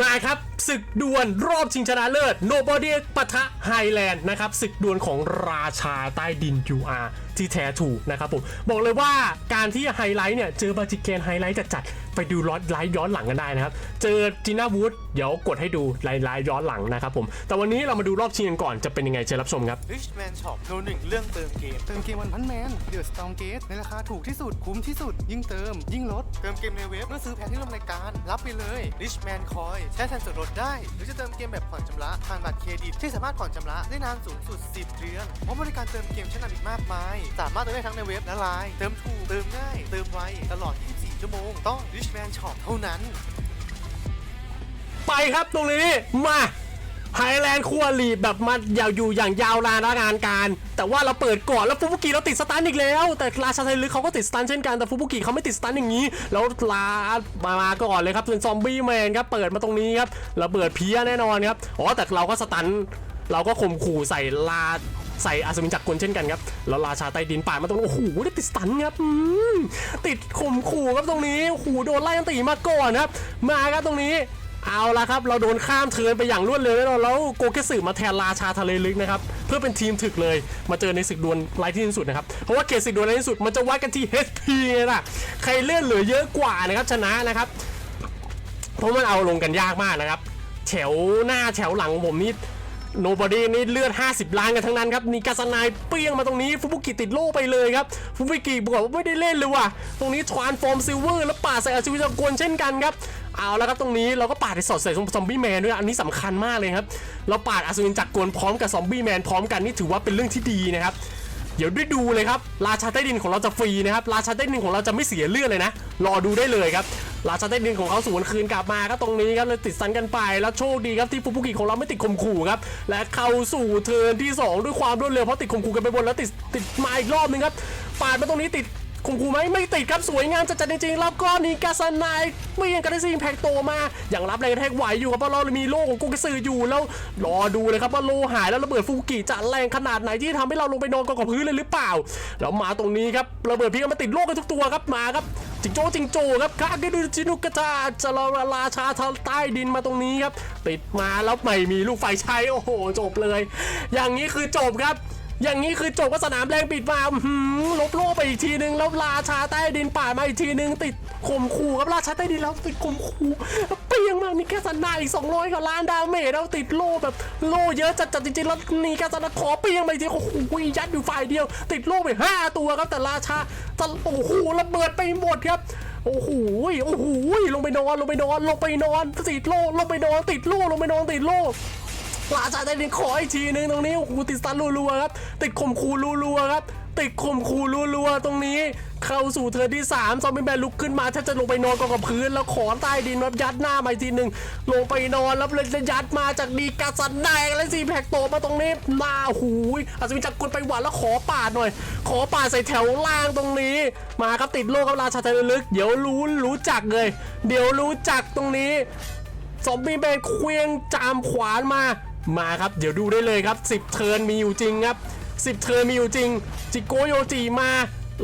มาครับศึกดวลรอบชิงชนะเลิศโนบอดี้ปะทะไฮแลนด์นะครับศึกดวลของราชาใต้ดิน UR ที่แท้ถูกนะครับผมบอกเลยว่าการที่ไฮไลท์เนี่ยเจอบาจิเกนไฮไลท์จัดๆไปดูร้อนไลท์ย้อนหลังกันได้นะครับ เจอจีน่าวูดเดี๋ยวกดให้ดูไลท์ไลท์ย้อนหลังนะครับผม แต่วันนี้เรามาดูรอบชิงกันก่อนจะเป็นยังไงเชิญรับชมครับ Richman Shop โนหนึ่งเรื่องเติมเกม เติมเกมวันพันแมนเดือดสตองเกตในราคาถูกที่สุด คุ้มที่สุด ยิ่งเติม ยิ่งลด เติมเกมในเว็บเมื่อซื้อแผนที่ร่วมรายการ รับไปเลย Richman Coin ใช้แทนส่วนลดได้ หรือจะเติมเกมแบบผ่อนชำระผ่านบัตรเครดิตที่สามารถผ่อนชำระได้นานสูงสุด 10 เดือนเพราะบริการเติมเกมชั้นนำอีกมากมายสามารถเติมได้ทั้งในเว็บและไลน์เติมถูกเติมง่ายเติมไวตลอด 24 ชั่วโมง ต้อง Richman Shop เท่านั้น ไปครับตรงนี้มาไฮแลนด์คัวลีบแบบมายาวอยู่อย่างยาวนานและงานการ แต่ว่าเราเปิดก่อนแล้วฟุบุกิเราติดสตันอีกแล้ว แต่ราชาไทลึกเขาก็ติดสตันเช่นกันแต่ฟุบุกิเขาไม่ติดสตันอย่างนี้ แล้วลามามาก่อนเลยครับเป็นซอมบี้แมนครับเปิดมาตรงนี้ครับระเบิดเพี้ยแน่นอนครับอ๋อแต่เราก็สตันเราก็ข่มขู่ใส่ลา ใส่อาสมินจักรกลเช่นกันครับ แล้วราชาใต้ดินป่ามาตรงนี้โอ้โหได้ติดสตันครับติดข่มขู่ครับตรงนี้โอ้โหโดนไล่ยันตีมาก่อนครับ มาครับตรงนี้เอาละครับ เราโดนข้ามเทินไปอย่างรวดเร็วแน่นอนแล้วโกเกสึมาแทนราชาทะเลลึกนะครับ เพื่อเป็นทีมถึกเลย มาเจอในศึกดวลไร้ที่สุดนะครับ เพราะว่าเกมศึกดวลไร้ที่สุดมันจะวัดกันที่ HP นะใครเลื่อนเหลือเยอะกว่านะครับชนะนะครับ เพราะมันเอาลงกันยากมากนะครับ แถวหน้าแถวหลังผมนี่ โนบอดี้นี่เลือด 50 ล้านกันทั้งนั้นครับนีกาสนายเปี้ยงมาตรงนี้ฟุบุกิติดโล่ไปเลยครับฟุบุกิบอกว่าไม่ได้เล่นเลยว่ะ ตรงนี้ทรานฟอร์มซิลเวอร์แล้วปาดใส่อาชีวิตกวนเช่นกันครับเอาแล้วครับตรงนี้เราก็ปาดไปสอดใส่ซอมบี้แมนด้วยอันนี้สำคัญมากเลยครับเราปาดอาชีวินจักรกวนพร้อมกับซอมบี้แมนพร้อมกันนี่ถือว่าเป็นเรื่องที่ดีนะครับเดี๋ยวได้ดูเลยครับราชาใต้ดินของเราจะฟรีนะครับราชาใต้ดินของเราจะไม่เสียเลือดเลยนะรอดูได้เลยครับ ราชาใต้ดินของเขาสวนคืนกลับมาครับตรงนี้ครับเลยติดสันกันไป แล้วโชคดีครับที่ฟุบุกิของเราไม่ติดข่มขู่ครับและเข้าสู่เทิร์นที่ 2 ด้วยความรวดเร็วเพราะติดข่มขู่กันไปบนแล้วติดติดมาอีกรอบนึงครับปาดมาตรงนี้ติดข่มขู่ไหมไม่ติดครับสวยงามจัดๆจริงๆ แล้วก็นีกาสนายเปี้ยงกันได้ซิงแพ็กโตมา อย่างรับแรงแทกไหวอยู่ครับเพราะเรามีโล่ของกุกกสืออยู่แล้วรอดูเลยครับว่าโล่หายแล้วระเบิดฟูกิจะแรงขนาดไหนที่ทำให้เราลงไปนอนกองกับพื้นเลยหรือเปล่า แล้วมาตรงนี้ครับระเบิดพีกันมาติดโล่กันทุกตัวครับมาครับ จิงโจ้จิงโจ้ครับคาเกดูจินุกตาจะรอราชาทางใต้ดินมาตรงนี้ครับติดมาแล้วไม่มีลูกไฟใช้โอ้โหจบเลย อย่างนี้คือจบครับ อย่างนี้คือจบก็สนามแรงปิดมาหือลบโล่ไปอีกทีนึง แล้วราชาใต้ดินป่ามาอีกทีนึง ติดข่มขู่ครับราชาใต้ดินแล้วติดข่มขู่เปรี้ยงมากนี่แค่สนาอีก 200กว่าล้านดาเมจแล้วติดโล่แบบโล่เยอะจัดจัดจริงๆแล้วนี่แค่สนาขอเปรี้ยงไปทีโอ้โหยัดอยู่ฝ่ายเดียว ติดโล่ไป 5 ตัวครับแต่ราชาตะโอ้โหระเบิดไปหมดครับโอ้โห โอ้โห ลงไปนอน ลงไปนอน ลงไปนอนติดโล่ลงไปนอน ติดโล่ลงไปนอน ติดโล่ ราชาใต้ดินขออีกทีนึงตรงนี้โอ้โหติดสตันรัวๆครับติดข่มขู่รัวๆครับติดข่มขู่รัวๆตรงนี้ เข้าสู่เทิร์นที่3ซอมบี้แมนลุกขึ้นมาถ้าจะลงไปนอนกองกับพื้น แล้วขอใต้ดินแบบยัดหน้ามาทีหนึ่งลงไปนอนแล้วเลยจะยัดมาจากดีกาสันแดงและซีแพคโตมาตรงนี้หน้าหูยอาจจะมีจักรกลไปหวานแล้วขอปาดหน่อย ขอปาดใส่แถวล่างตรงนี้ มาครับติดโลกกับราชาไทยลึกเดี๋ยวรู้รู้จักเลย เดี๋ยวรู้จักตรงนี้ซอมบี้แมนเควียงจามขวานมา มาครับ เดี๋ยวดูได้เลยครับ 10 เทิร์นมีอยู่จริงครับ10 เทิร์นมีอยู่จริง จิโกโยจิมา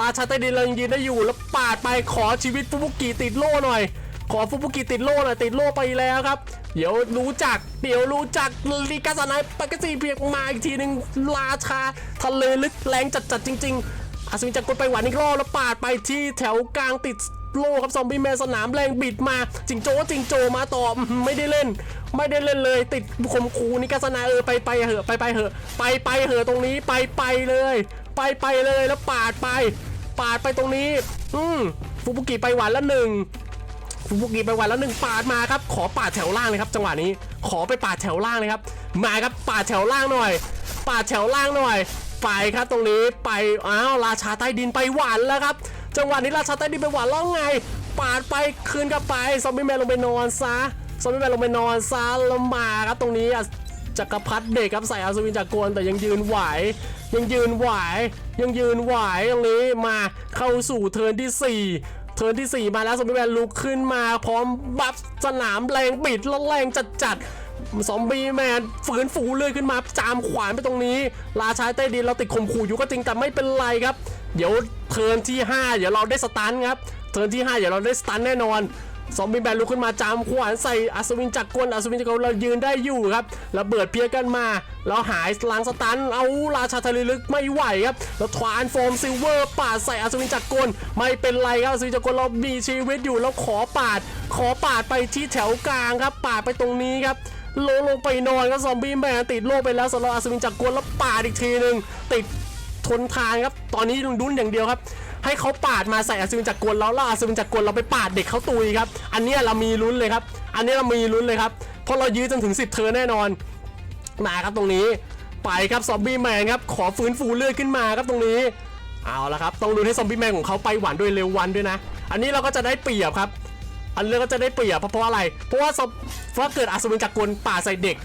ราชาใต้ดินเรายังยืนได้อยู่แล้วปาดไปขอชีวิตฟุบุกิติดโล่หน่อย ขอฟุบุกิติดโล่หน่อยติดโล่ไปแล้วครับ เดี๋ยวรู้จักเดี๋ยวรู้จักลีกาสนายปากกซีเพียงมาอีกทีหนึ่งราชาทะเลลึกแรงจัดๆจริง ๆอาสมิจักกดไปหวานอีกรอบแล้วปาดไปที่แถวกลางติด โลครับซอมบี้แมนสนามแรงบิดมาจิงโจ้จิงโจมาต่อไม่ได้เล่น ไม่ได้เล่นเลย ติดข่มขู่นิกาสนาเออไปไปเหอะไปไปเหอะ ไปไปเหอะตรงนี้ไปไปเลย ไปไปเลยแล้วปาดไป ปาดไปตรงนี้ อืมฟุบุกิไปหวานละหนึ่งฟุบุกิไปหวันละหนึ่งปาดมาครับ ขอปาดแถวล่างเลยครับ จังหวะนี้ขอไปปาดแถวล่างเลยครับ มาครับปาดแถวล่างหน่อย ปาดแถวล่างหน่อยไปครับตรงนี้ไปอ้าวราชาใต้ดินไปหวานแล้วครับ จังหวะนี้ราชาใต้ดินไปหวานแล้วไง ปาดไปคืนกลับไปซอมบี้แมนลงไปนอนซะซอมบี้แมนลงไปนอนซะแล้วมาครับตรงนี้อะจักรพรรดิเด็กครับใส่อาสวินจากรกลแต่ยังยืนไหว ยังยืนไหว ยังยืนไหวตรงนี้มาเข้าสู่เทิร์นที่ 4เทิร์นที่ 4 มาแล้วซอมบี้แมนลุกขึ้นมาพร้อมบัฟสนามแรงปิดแล้วแรงจัดจัดๆซอมบี้แมนฝืนฟูเลื่อยขึ้นมาจามขวานไปตรงนี้ ราชาใต้ดินเราติดข่มขู่อยู่ก็จริงแต่ไม่เป็นไรครับ เดี๋ยวเทิร์นที่ 5 เดี๋ยวเราได้สตันครับ เทิร์นที่ 5 เดี๋ยวเราได้สตันแน่นอนซอมบี้แมนลุกขึ้นมาจามขวานใส่อัศวินจักรกลอัศวินจักรกลเรายืนได้อยู่ครับระเบิดเพียกันมาแล้วหายล้างสตันเอาราชาทะเลลึกไม่ไหวครับแล้วทวานโฟมซิลเวอร์ปาดใส่อัศวินจักรกลไม่เป็นไรครับอัศวินจักรกลเรามีชีวิตอยู่แล้วขอปาด ขอปาดไปที่แถวกลางครับปาดไปตรงนี้ครับโลงลงไปนอนครับซอมบี้แมนติดโลกไปแล้วสำหรับอัศวินจักรกลแล้วปาดอีกทีหนึ่งติด ทนทานครับ ตอนนี้ดุนอย่างเดียวครับ ให้เขาปาดมาใส่อัศวิจักกลแล้วล้วอัศวิจักรกลเราไปปาดเด็กเขาตุยครับ อันนี้เรามีลุ้นเลยครับ อันนี้เรามีลุ้นเลยครับ เพราะเรายื้อจนถึง 10 เธอแน่นอน มาครับตรงนี้ ไปครับซอมบี้แมนครับ ขอฟื้นฟูเลือดขึ้นมาครับตรงนี้ เอาละครับ ต้องดูให้ซอมบี้แมนของเขาไปหวานด้วยเร็ววันด้วยนะ อันนี้เราก็จะได้เปรียบครับ อันนี้เราก็จะได้เปรียบเพราะเพราะอะไร เพราะว่าเพราะเกิดอัศวินจักรกลป่าดใส่เด็ก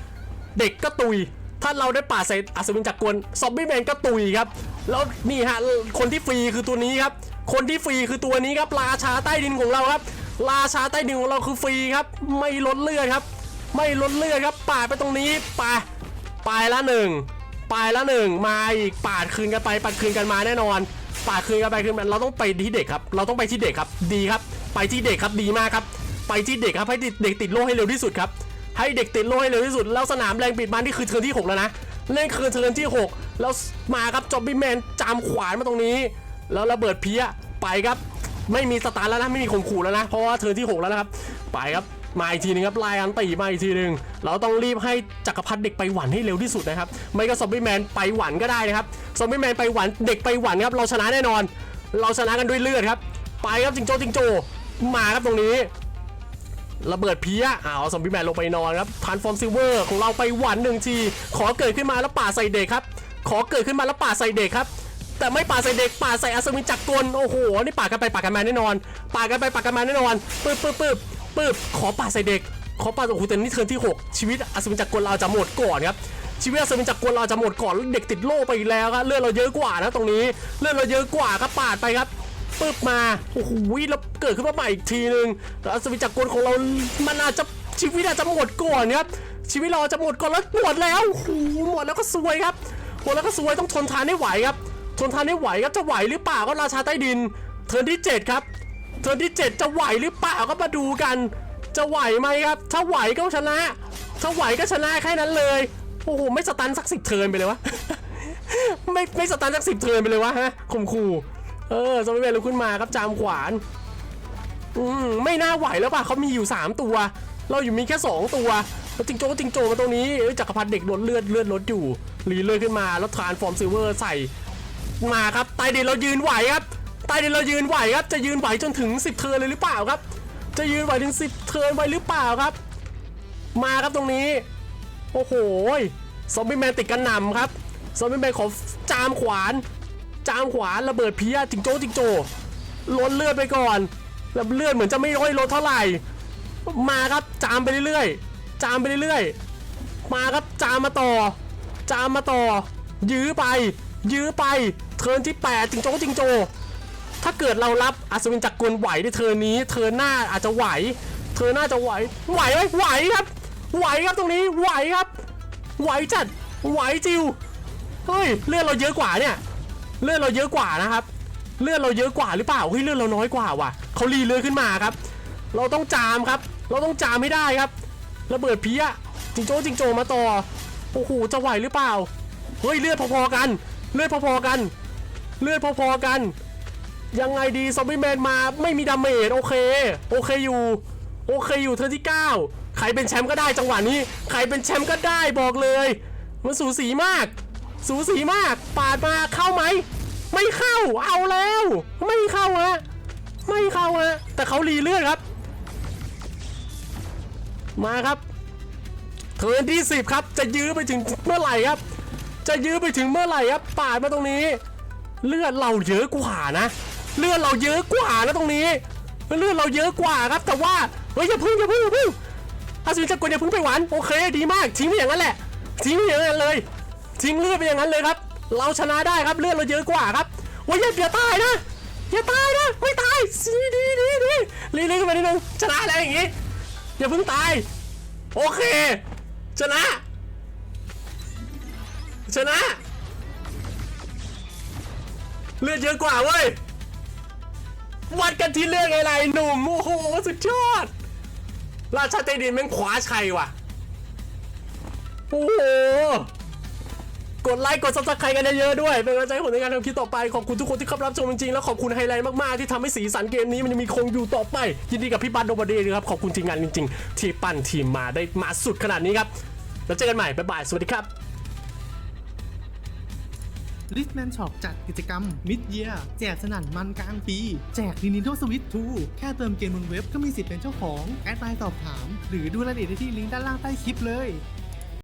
เด็กก็ตุย ถ้าเราได้ป่าดใส่อัศวินจักรกลซอมบี้แมนก็ตุยครับ แล้วนี่ฮะคนที่ฟรีคือตัวนี้ครับ คนที่ฟรีคือตัวนี้ครับราชาใต้ดินของเราครับราชาใต้ดินของเราคือฟรีครับ ไม่ลดเลือดครับ ไม่ลดเลือดครับปาดไปตรงนี้ไปไปละหนึ่งไปละหนึ่งมาอีกปาดคืนกันไปปาดคืนกันมาแน่นอนปาดคืนกันไปคืนมาเราต้องไปที่เด็กครับ เราต้องไปที่เด็กครับดีครับ ไปที่เด็กครับดีมากครับ ไปที่เด็กครับให้เด็กติดโล่ให้เร็วที่สุดครับ ให้เด็กติดโล่ให้เร็วที่สุด แล้วสนามแรงบิดมันนี่คือเทิร์นที่ 6 แล้วนะเล่นคือเทิร์นที่ 6 แล้วมาครับจอบบี้แมนจามขวานมาตรงนี้ แล้วระเบิดเพี้ยไปครับ ไม่มีสตาร์แล้วนะไม่มีข่มขู่แล้วนะเพราะว่าเทิร์นที่ 6 แล้วนะครับไปครับมาอีกทีนึงครับไล่อันตีมาอีกทีนึง เราต้องรีบให้จักรพรรดิเด็กไปหวันให้เร็วที่สุดนะครับ ไม่ก็ซอมบี้แมนไปหวันก็ได้นะครับซอมบี้แมนไปหวันเด็กไปหวันครับเราชนะแน่นอน เราชนะกันด้วยเลือดครับ ไปครับจิงโจ้จิงโจ้มาครับตรงนี้ ระเบิดเพี้ยอ้าวซอมบี้แมนลงไปนอนครับทานฟอร์มซิลเวอร์ของเราไปหวันหนึ่งที ขอเกิดขึ้นมาแล้วป่าใส่เด็กครับ ขอเกิดขึ้นมาแล้วป่าใส่เด็กครับ แต่ไม่ป่าใส่เด็กป่าใส่อัศวินจักรกลโอ้โหนี่ป่ากันไปป่ากันมาแน่นอนป่ากันไปป่ากันมาแน่นอนปึ๊บปึ๊บปึ๊บปึ๊บขอป่าใส่เด็ก ขอป่าโอ้โหแต่นี่เทิร์นที่ 6 ชีวิตอัศวินจักรกลเราจะหมดก่อนครับชีวิตอัศวินจักรกลเราจะหมดก่อนเด็กติดโล่ไปอีกแล้วครับเลือดเราเยอะกว่านะตรงนี้เลือดเราเยอะกว่าครับป่าดไปครับ ปึ๊บมาโอ้โหแล้วเกิดขึ้นมาใหม่อีกทีนึงแล้วอัศวิจักรกลของเรามันอาจจะชีวิตอาจจะหมดก่อนครับชีวิตเราจะหมดก่อนแล้วหมดแล้วโอ้โหหมดแล้วก็ซวยครับหมดแล้วก็ซวยต้องทนทานให้ไหวครับทนทานให้ไหวครับจะไหวหรือเปล่าก็ราชาใต้ดิน เทิร์นที่ 7 ครับ เทิร์นที่ 7 จะไหวหรือเปล่าก็มาดูกัน จะไหวไหมครับ ถ้าไหวก็ชนะ ถ้าไหวก็ชนะแค่นั้นเลยโอ้โหไม่สตันสักสิบเทิร์นไปเลยวะไม่ไม่สตันสักสิบเทิร์นไปเลยวะฮะข่มขู่ เออซอมบี้แมนลุกขึ้นมาครับจามขวาน อืมไม่น่าไหวแล้วป่ะเขามีอยู่ 3 ตัว เราอยู่มีแค่ 2 ตัวแล้วจิงโจ้จิงโจ้มาตรงนี้เอ้ยจักรพรรดิเด็กลดเลือดเลือดลดอยู่รีเลือดขึ้นมาแล้วทานฟอร์มซิลเวอร์ใส่มาครับใต้ดินเรายืนไหวครับใต้ดินเรายืนไหวครับ จะยืนไหวจนถึง 10 เทิร์นเลยหรือเปล่าครับ จะยืนไหวถึง 10 เทิร์นไว้หรือเปล่าครับ มาครับตรงนี้ โอ้โหซอมบี้แมนติดกันหนำครับซอมบี้แมนขอจามขวาน จามขวาระเบิดเพียจิงโจ้จิงโจ้ลดเลือดไปก่อนแล้วเลือดเหมือนจะไม่ค่อยลดเท่าไหร่ มาครับจามไปเรื่อยๆจามไปเรื่อยๆมาครับจามมาต่อ จามมาต่อ ยื้อไป ยื้อไปเทินที่8จิงโจ้จิงโจ้ถ้าเกิดเรารับอัศวินจักรกลไหวในเทินนี้ เทินหน้าอาจจะไหว เทินหน้าจะไหว ไหวไหมไหวครับ ไหวครับตรงนี้ไหวครับ ไหวจัดไหวจิวเฮ้ยเลือดเราเยอะกว่าเนี่ย เลือดเราเยอะกว่านะครับเลือดเราเยอะกว่าหรือเปล่าเฮ้ยเลือดเราน้อยกว่าว่ะเขารีเลือดขึ้นมาครับ เราต้องจามครับ เราต้องจามให้ได้ครับระเบิดเพี้ยจิงโจ้จิงโจมาต่อโอ้โหจะไหวหรือเปล่าเฮ้ยเลือดพอๆกัน เลือดพอๆกัน เลือดพอๆกัน ยังไงดีซอมบี้แมนมาไม่มีดาเมจโอเคโอเคอยู่โอเคอยู่เทิร์นที่ 9 ใครเป็นแชมป์ก็ได้จังหวะนี้ ใครเป็นแชมป์ก็ได้บอกเลย มันสูสีมาก สูสีมาก ปาดมาเข้าไหม ไม่เข้า เอาแล้ว ไม่เข้าฮะ ไม่เข้าฮะ แต่เขารีเลือดครับ มาครับเทิร์นที่10ครับ จะยื้อไปถึงเมื่อไหร่ครับ จะยื้อไปถึงเมื่อไหร่ครับ ปาดมาตรงนี้ เลือดเราเยอะกว่านะ เลือดเราเยอะกว่านะตรงนี้ เลือดเราเยอะกว่าครับ แต่ว่า เฮ้ยอย่าพึ่งอย่าพึ่งอย่าพึ่งอาสินจักรกลอย่าพึ่งไปหวาน โอเค ดีมาก ทิ้งไปอย่างนั้นแหละ ทิ้งไปอย่างนั้นเลย ทิ้งเลือดไปอย่างนั้นเลยครับ เราชนะได้ครับเลือดเราเยอะกว่าครับโอ้ยอย่าอย่าตายนะอย่าตายนะไม่ตายดีดีดีดีรีรีขึ้นมานิดนึงชนะแล้วอย่างงี้อย่าเพิ่งตาย โอเค ชนะ ชนะ เลือดเยอะกว่าเว้ยวัดกันที่เรื่องอะไรหนุ่มโอ้โหสุดยอด ราชาใจดินแม่งขวาชัยว่ะ โอ้โห กดไลค์กดซับสไครต์กันเยอะๆด้วยเป็นกำลังใจให้ผมในการทำคลิปต่อไปขอบคุณทุกคนที่เข้ารับชมจริงๆแล้วขอบคุณไฮไลท์มากๆที่ทำให้สีสันเกมนี้มันยังมีคงอยู่ต่อไป ยินดีกับพี่บันโดบดีนะครับขอบคุณทีมงานจริง ๆ ที่ปั้นทีมมาได้มาสุดขนาดนี้ครับแล้วเจอกันใหม่บ๊ายบายสวัสดีครับลิสแมนช็อปจัดกิจกรรมมิดเยียแจกสนั่นมันกลางปี แจก Nintendo Switch 2 แค่เติมเกมบนเว็บก็มีสิทธิ์เป็นเจ้าของ แอดไลน์สอบถาม หรือดูรายละเอียดได้ที่ลิงก์ด้านล่างใต้คลิปเลย